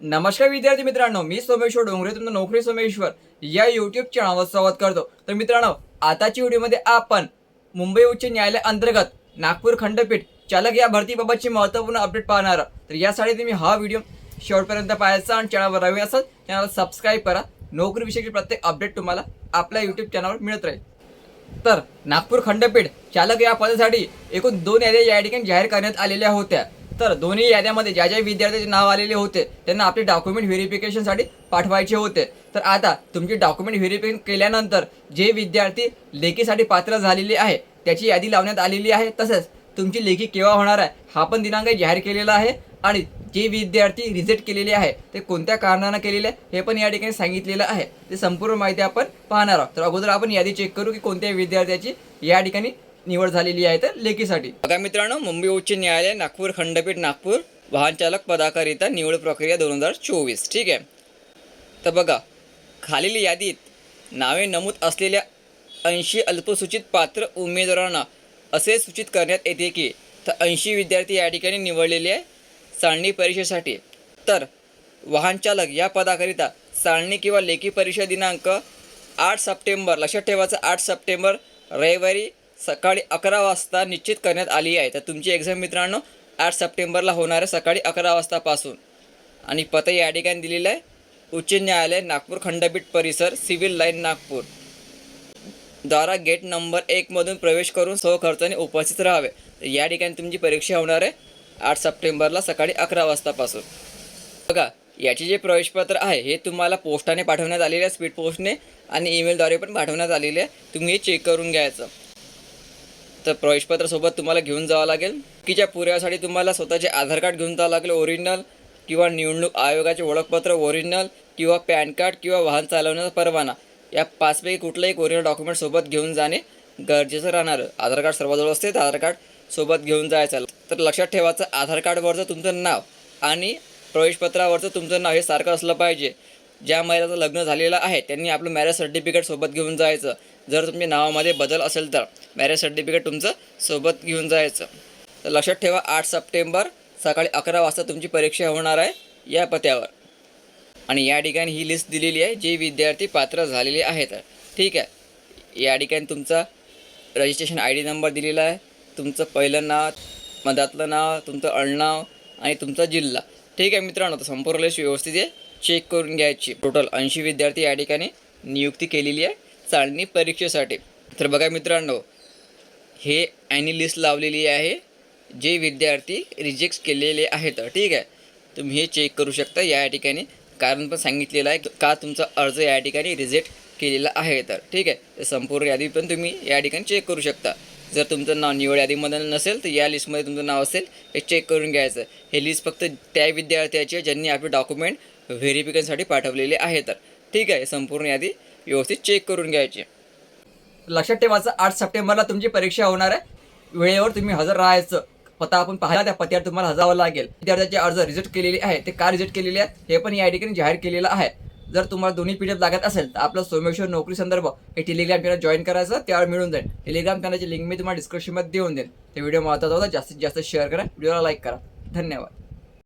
नमस्कार विद्यार्थी मित्रांनो मी सोमेश्वर डोंगरे तुमचं नोकरी सोमेश्वर या युट्यूब चॅनलवर स्वागत करतो. तर मित्रांनो आताच्या व्हिडिओमध्ये आपण मुंबई उच्च न्यायालय अंतर्गत नागपूर खंडपीठ चालक या भरतीबाबतची महत्त्वपूर्ण अपडेट पाहणार तर यासाठी तुम्ही हा व्हिडिओ शेवटपर्यंत पाहायचा आणि चॅनलवर रवी असाल चॅनलला सबस्क्राईब करा. नोकरीविषयी प्रत्येक अपडेट तुम्हाला आपल्या यूट्यूब चॅनलवर मिळत राहील. तर नागपूर खंडपीठ चालक या पदासाठी एकूण दोन याद्या या ठिकाणी जाहीर करण्यात आलेल्या होत्या. तर दोन्ही याद्यामध्ये ज्या ज्या विद्यार्थ्याचे नाव आलेले होते त्यांना आपले डॉक्युमेंट व्हेरिफिकेशनसाठी पाठवायचे होते. तर आता तुमचे डॉक्युमेंट व्हेरिफिकेशन केल्यानंतर जे विद्यार्थी लेखीसाठी पात्र झालेले आहे त्याची यादी लावण्यात आलेली आहे. तसेच तुमची लेखी केव्हा होणार आहे हा पण दिनांक जाहीर केलेला आहे. आणि जे विद्यार्थी रिजेक्ट केलेले आहे ते कोणत्या कारणानं केलेले आहे हे पण या ठिकाणी सांगितलेलं आहे. ते संपूर्ण माहिती आपण पाहणार आहोत. तर अगोदर आपण यादी चेक करू की कोणत्या विद्यार्थ्याची या ठिकाणी निवड झालेली आहे तर लेखीसाठी बघा मित्रांनो मुंबई उच्च न्यायालय नागपूर खंडपीठ नागपूर वाहन चालक पदाकरिता निवड प्रक्रिया दोन हजार चोवीस ठीक आहे? तर बघा खालील यादीत नावे नमूद असलेल्या ऐंशी अल्पसूचित पात्र उमेदवारांना असे सूचित करण्यात येते की तर ऐंशी विद्यार्थी या ठिकाणी निवडलेले आहे चाळणी परीक्षेसाठी. तर वाहनचालक या पदाकरिता चाळणी किंवा लेखी परीक्षा दिनांक आठ सप्टेंबर लक्षात ठेवायचं आठ सप्टेंबर रविवारी सकाळी अकरा वाजता निश्चित करण्यात आली आहे. तर तुमची एक्झाम मित्रांनो आठ सप्टेंबरला होणार आहे सकाळी अकरा वाजतापासून. आणि पत्ता या ठिकाणी दिलेलं आहे. उच्च न्यायालय नागपूर खंडपीठ परिसर सिव्हिल लाईन नागपूर. द्वारा गेट नंबर एकमधून प्रवेश करून सहखर्चाने उपस्थित राहावे. तर या ठिकाणी तुमची परीक्षा होणार आहे. आठ सप्टेंबरला सकाळी अकरा वाजतापासून. बघा याचे जे प्रवेशपत्र आहे हे तुम्हाला पोस्टाने पाठवण्यात आलेले आहे स्पीड पोस्टने आणि ईमेलद्वारे पण पाठवण्यात आलेले आहे. तुम्ही हे चेक करून घ्यायचं. तर प्रवेशपत्र सोबत तुम्हाला घेऊन जावं लागेल. कीच्या पुराव्यासाठी तुम्हाला स्वतःचे आधार कार्ड घेऊन जावं लागेल ओरिजिनल किंवा निवडणूक आयोगाचे ओळखपत्र ओरिजिनल किंवा पॅन कार्ड किंवा वाहन चालवण्याचा परवाना. या पाचपैकी कुठलंही एक ओरिजिनल डॉक्युमेंट सोबत घेऊन जाणे गरजेचं राहणार. आधार कार्ड सर्वजवळ असते तर आधार कार्ड सोबत घेऊन जायचं. तर लक्षात ठेवायचं आधार कार्डवरचं तुमचं नाव आणि प्रवेशपत्रावरचं तुमचं नाव हे सारखं असलं पाहिजे. ज्या महिलाचं लग्न झालेलं आहे त्यांनी आपलं मॅरेज सर्टिफिकेट सोबत घेऊन जायचं. जर तुमच्या नावामध्ये बदल असेल तर मॅरेज सर्टिफिकेट तुमचं सोबत घेऊन जायचं. तर लक्षात ठेवा आठ सप्टेंबर सकाळी अकरा वाजता तुमची परीक्षा होणार आहे या पत्यावर आणि या ठिकाणी ही लिस्ट दिलेली आहे जे विद्यार्थी पात्र झालेले आहेत. ठीक आहे. या ठिकाणी तुमचा रजिस्ट्रेशन आय डी नंबर दिलेला आहे तुमचं पहिलं नाव मधातलं नाव तुमचं अळनाव आणि तुमचा जिल्हा. ठीक आहे मित्रांनो तर संपूर्ण लिस्ट व्यवस्थित आहे. चेक करून घ्यायची. टोटल ऐंशी विद्यार्थी या ठिकाणी नियुक्ती केलेली आहे. चालणी परीक्षेसाठी. तर बघा मित्रांनो हे ॲनी लिस्ट लावलेली आहे. जे विद्यार्थी रिजेक्ट केलेले आहेत. ठीक आहे? तुम्ही हे चेक करू शकता. या ठिकाणी कारण पण सांगितलेलं आहे का तुमचा अर्ज या ठिकाणी रिजेक्ट केलेला आहे तर. ठीक आहे? संपूर्ण यादी पण तुम्ही या ठिकाणी चेक करू शकता. जर तुमचं नाव निवड यादीमधलं नसेल तर या लिस्टमध्ये तुमचं नाव असेल हे चेक करून घ्यायचं. हे लिस्ट फक्त त्या विद्यार्थ्याची आहे ज्यांनी आपले डॉक्युमेंट व्हेरिफिकेशनसाठी पाठवलेले आहे तर ठीक आहे संपूर्ण यादी व्यवस्थित चेक करून घ्यायची. लक्षात ठेवायचं आठ सप्टेंबरला तुमची परीक्षा होणार आहे. वेळेवर तुम्ही हजर राहायचं. पत्ता आपण पाहिला त्या पत्त्यावर तुम्हाला हजावं लागेल. विद्यार्थ्याचे अर्ज रिजेक्ट केलेले आहे ते का रिजेक्ट केलेले आहेत? हे पण या ठिकाणी जाहीर केलेलं आहे. जर तुम्हाला दोन्ही पी डी एफ लागत असेल तर आपलं सोमेश्वर नोकरी संदर्भ हे टेलिग्राम चॅनल जॉईन करायचं त्यावर मिळून जाईल. टेलिग्राम चॅनलची लिंक मी तुम्हाला डिस्क्रिप्शनमध्ये देऊन देईल. ते व्हिडिओ महत्त्वाचा होता जास्तीत जास्त शेअर करा व्हिडिओला लाईक करा. धन्यवाद.